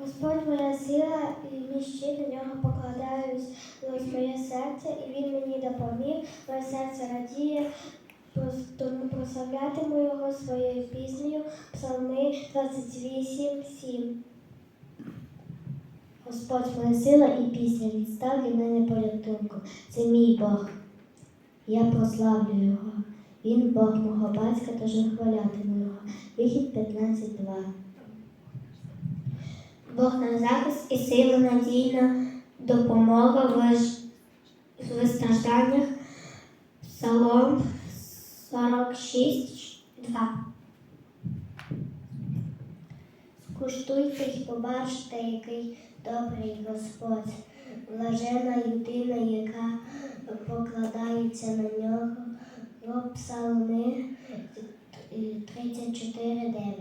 Господь моя сила і мій щит, нього покладаюсь ось моє серце, і він мені допоміг, моє серце радіє, тому прославлятиму його своєю піснею, псалми 28, 7. Господь моя сила і пісня, відстав від мене порятунку. Це мій Бог. Я прославлю його. Він Бог мого батька, тож вихвалятиму його. Вихід 15.2. Бог на захист і сила надійна допомога в виж- в стражданнях. Псалом 46, 2. Скуштуйте й побачте, який добрий Господь, блажена людина, яка покладається на нього. Псалми 34, 9.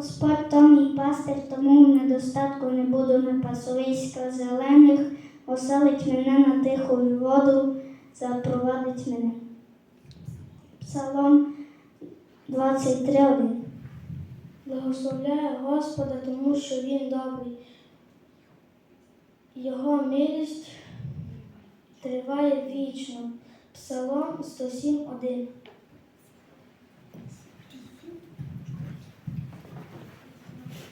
Господь то мій пастир, тому в недостатку не буду на пасовиська зелених, оселить мене на тиху воду, запровадить мене. Псалом 23.1 Благословляю Господа, тому що Він добрий. Його милість триває вічно. Псалом 107.1.